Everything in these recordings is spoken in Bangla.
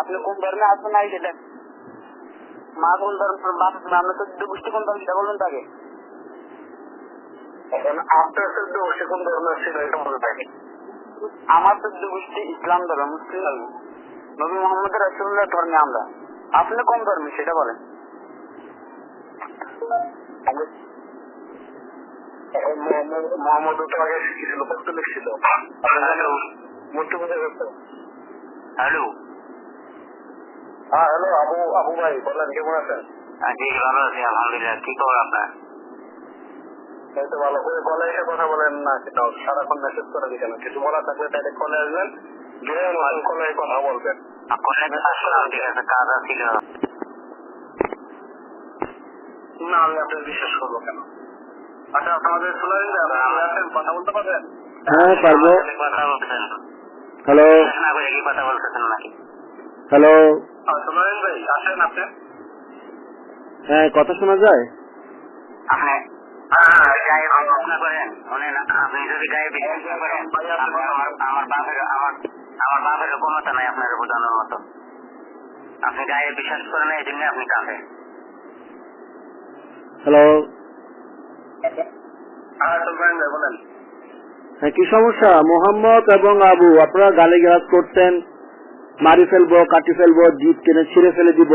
আপনি কোন ধর্মে আছেন নাই সেটা মা কোন ধর্ম বাপ আমরা চোদ্দ গোষ্ঠী কোন তাকে আপনার ধর্মের ছিল এটা মনে থাকে আমার গোষ্ঠী ইসলাম ধর্ম মুসলিম ধর্ম। নবী মোহাম্মদ রাসুল্লাহ ধর্মে আমরা। আপনি কোন ধর্মে সেটা বলেন। মোহাম্মদ- তো আগে শিখেছিল করতো। হ্যালো। হ্যাঁ হ্যালো আবু আবু ভাই বলেন কেমন আছেন? জি ভালো আছি আলহামদুলিল্লাহ। কি খবর আপনার? এই তো ভালো করে কলে এসে কথা বলেন না সেটা সারাক্ষণ মেসেজ করে দিচ্ছেন কিছু বলা থাকলে ডাইরেক্ট কলে আসবেন গিয়ে কলে কথা বলবেন। কলে আসলাম ঠিক আছে কাজ ছিল। না আমি আপনার বিশ্বাস করব কেন? আচ্ছা আপনাদের আমাদের সোলারিং আছেন? কথা বলতে পারবেন? হ্যাঁ পারব। কথা বলতেছেন হ্যালো। কথা বলতেছেন নাকি? হ্যালো ভাই আপনি? হ্যাঁ কথা শোনা যায়? হ্যাঁ, গায়ে বিশ্বাস করেন আপনি যদি গায়ে বিশ্বাস না করেন আমার আমার বাপের আমার আমার বাপের ক্ষমতা নাই আপনার বোঝানোর মতো। আপনি গায়ে বিশ্বাস করেন এই জন্য আপনি কাঁদে। হ্যালো হ্যাঁ বলেন। হ্যাঁ কি সমস্যা? মোহাম্মদ এবং আবু আপনারা গালি গালাজ করতেন। মারি ফেলব কাটি ফেলব জিপ টেনে ছিঁড়ে ফেলে দিব।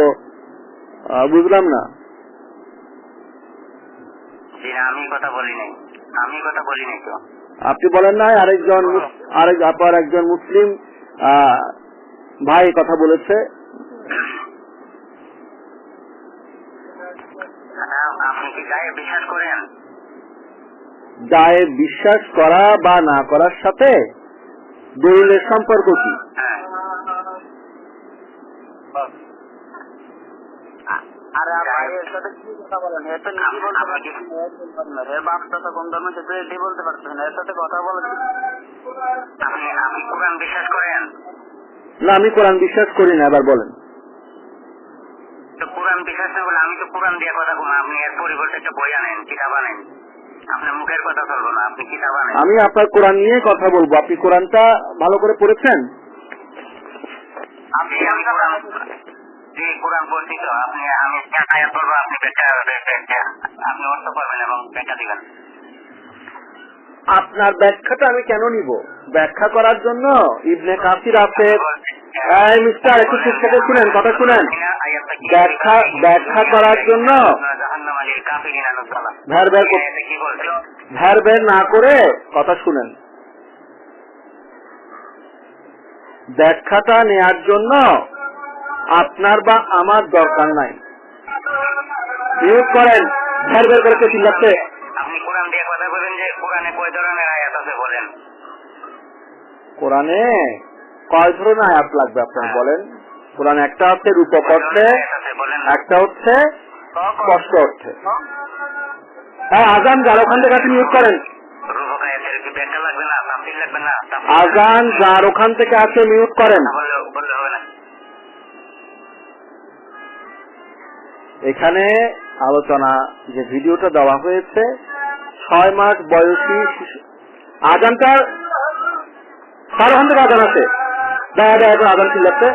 বুঝলাম না? আমি কথা বলি নাই। আমি কথা বলি নাই তো। আপনি বলেন নাই আরেকজন আরেক আপার একজন মুসলিম ভাই কথা বলেছে। আপনি কি গায়ে বিশ্বাস করেন? গায়ে বিশ্বাস করা বা না করার সাথে দলিলের সম্পর্ক কি হ্যাঁ আরে ভাই এর সাথে কি কথা বলেন? এর তো নিজে বলতে না, এর কোন ধর্মের। এর বাপ তো কোন ধর্ম সেটা এটাই বলতে পারছেন না। এর সাথে কথা বলেন। আপনি আপনি কোরআন বিশ্বাস করেন? না আমি কোরআন বিশ্বাস করি না এবার বলেন। তো কোরআন বিশ্বাস না বলে আমি তো কোরআন দিয়ে কথা বলব আপনি এর পরিবর্তে একটা বই আনেন কিতাব আনেন। আপনার মুখের কথা চলবো না আপনি কিতাব আনেন। আমি আপনার কোরআন নিয়ে কথা বলব আপনি কোরআনটা ভালো করে পড়েছেন? আপনি আমি কোরআন কোরআন তো আপনি আমি আয়াত বলব আপনি ব্যাখ্যা আপনি অর্থ করবেন এবং ব্যাখ্যা দিবেন। আপনার ব্যাখ্যাটা আমি কেন নিব? ব্যাখ্যা করার জন্য ইবনে কাসির আছে। মিস্টার একটু চুপ থেকে শুনেন কথা শুনেন। ব্যাখ্যা ব্যাখ্যা করার জন্য ভ্যার ভ্যার ভ্যার ভ্যার না করে কথা শুনেন। ব্যাখ্যাটা নেয়ার জন্য আপনার বা আমার দরকার নাই। করেন ভ্যার ভ্যার করে চিল্লাচ্ছে? আপনি কোরআন দিয়ে কথা বলেন যে কোরআনে কয় ধরনের আয়াত আছে বলেন। কোরআনে কয় ধরনের আয়াত লাগবে আপনার বলেন? কোরআন একটা হচ্ছে রূপক অর্থে একটা হচ্ছে স্পষ্ট অর্থে। হ্যাঁ আজান যার ওখান থেকে আপনি মিউট করেন। আজান যার ওখান থেকে আছে মিউট করেন। এখানে আলোচনা, যে ভিডিওটা দেওয়া হয়েছে, ছয় মাস বয়সী শিশু আজানটা তার ওখান আজান আছে। দেখা দেখা এখন আজান চিল্লাচ্ছে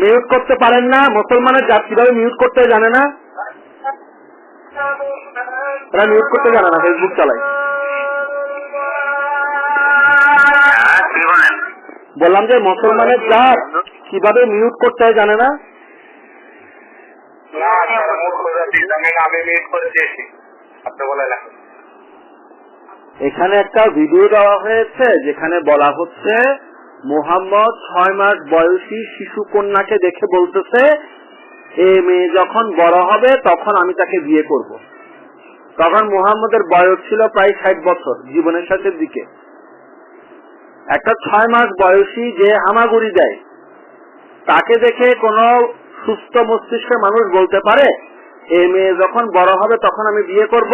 মিউট করতে পারেন না, মুসলমানের জাত কীভাবে মিউট করতে জানে না? তারা মিউট করতে জানে না ফেসবুক চালায়। বললাম যে মুসলমানের জাত কীভাবে মিউট করতে হয় জানে না? এখানে। একটা ভিডিও দেওয়া হয়েছে যেখানে বলা হচ্ছে মোহাম্মদ ছয় মাস বয়সী শিশু কন্যাকে দেখে বলতেছে এ মেয়ে যখন বড় হবে তখন আমি তাকে বিয়ে করব। তখন মোহাম্মদের বয়স ছিল প্রায় ষাট বছর জীবনের সাথে দিকে। একটা ছয় মাস বয়সী যে হামাগুড়ি দেয়, তাকে দেখে কোনো সুস্থ মস্তিষ্কের মানুষ বলতে পারে, এ মেয়ে যখন বড় হবে তখন আমি বিয়ে করব,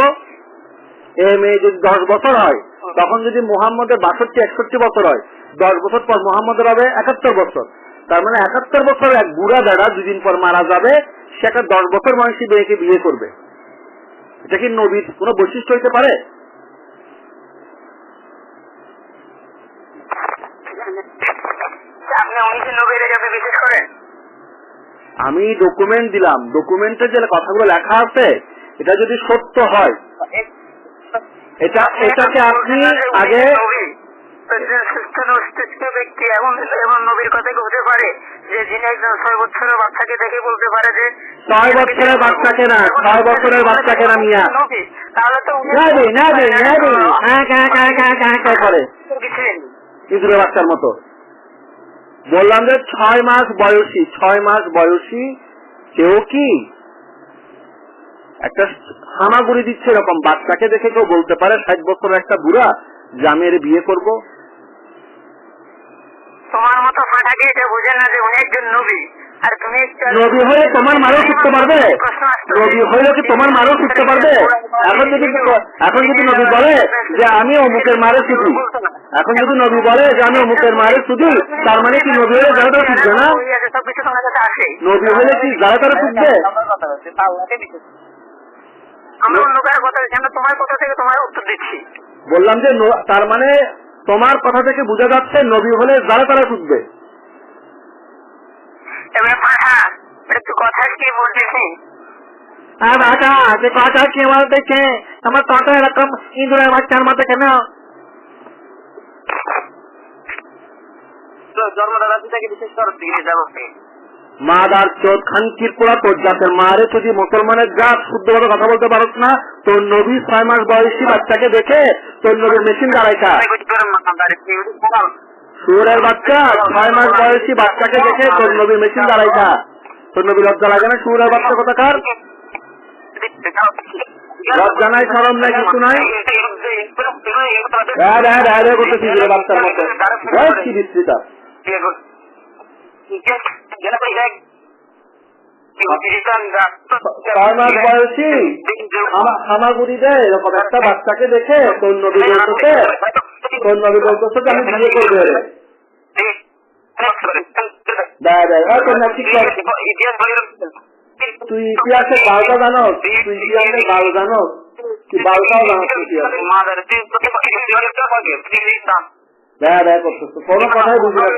এ মেয়ে যদি দশ বছর হয়, তখন যদি মোহাম্মদের বাষট্টি, একষট্টি বছর হয়, দশ বছর পর মোহাম্মদের হবে একাত্তর বছর। তার মানে একাত্তর বছর এক বুড়া বেড়া দুদিন পর মারা যাবে, সে একটা দশ বছর বয়সী মেয়েকে বিয়ে করবে। এটা কি নবীর কোনো বৈশিষ্ট্য হইতে পারে? আপনি বিশ্বাস করেন আমি ডকুমেন্ট দিলাম ডকুমেন্টে যে কথাগুলো লেখা আছে এটা যদি সত্য হয় এটা এটাকে আপনি আগে ব্যক্তি এমন এমন নবীর কথা হতে পারে যে যিনি একজন ছয় বছরের বাচ্চাকে দেখে বলতে পারে যে ছয় বছরের বাচ্চাকে না ছয় বছরের বাচ্চাকে না মিয়া তাহলে তো হ্যাঁ হ্যাঁ হ্যাঁ হ্যাঁ হ্যাঁ হ্যাঁ করে ইঁদুরের বাচ্চার মতো বললাম যে ছয় মাস বয়সী, ছয় মাস বয়সী কেউ কি? একটা হামাগুড়ি দিচ্ছে এরকম, বাচ্চাকে দেখে কেউ বলতে পারে ষাট বছরের একটা বুড়া যে আমি এর বিয়ে করব। তোমার মতো ফাটাকে এটা বোঝে না যে উনি একজন নবী। আর তুমি হয়ে তোমার মারও শিখতে পারবে আসতো। কি তোমার মারও শিখতে পারবে এখন যদি এখন যদি নবী বলে যে আমি অমুকের মারে শুধু এখন যদি নবী বলে যে আমি অমুকের মারে শুধু তার মানে কি নবী হলে যারা তারা শিখবে না? নবী হলে কি যারা তারা শিখবে আমার অন্য কারও কথা আমরা তোমার কথা থেকে তোমার উত্তর দিচ্ছি। বললাম যে তার মানে তোমার কথা থেকে বোঝা যাচ্ছে নবী হলে যারা তারা শুধবে। এবারে ফাটা একটু কথা কি বলতেছি হ্যাঁ বাটা যে কথা কে বলতে কে? আমার কথা এরকম ইঁদুরের বাচ্চার মতো কেন? তো জন্মদাতা পিতাকে বিশ্বাস করো তিনি যাব মাদার চোদ খানকির পোড়া তোর জাতের মারে যদি মুসলমানের জাত? শুদ্ধভাবে কথা বলতে পারস না? তোর নবী ছয় মাস বয়সী বাচ্চাকে দেখে তোর নবীর মেশিন দাঁড়াইকা সুরের বাচ্চা, ছয় মাস বয়সী বাচ্চাকে দেখে তোর নবীর মেশিন দাঁড়াইকা তোর নবী লজ্জা লাগে না? সুরের বাচ্চা কোথাকার? লজ্জা নাই, সরম নাই, কিছু নাই? হ্যাঁ হ্যাঁ হ্যাঁ এরকম একটা বাচ্চাকে দেখে তোর নবী তোর নবী বলতেছে যে আমি বিয়ে করব ঠিক তুই ইতিহাসে বারোটা জানো? তুই ইতিহাসে বারো জানো? তুই কোনো কথাই বুঝি না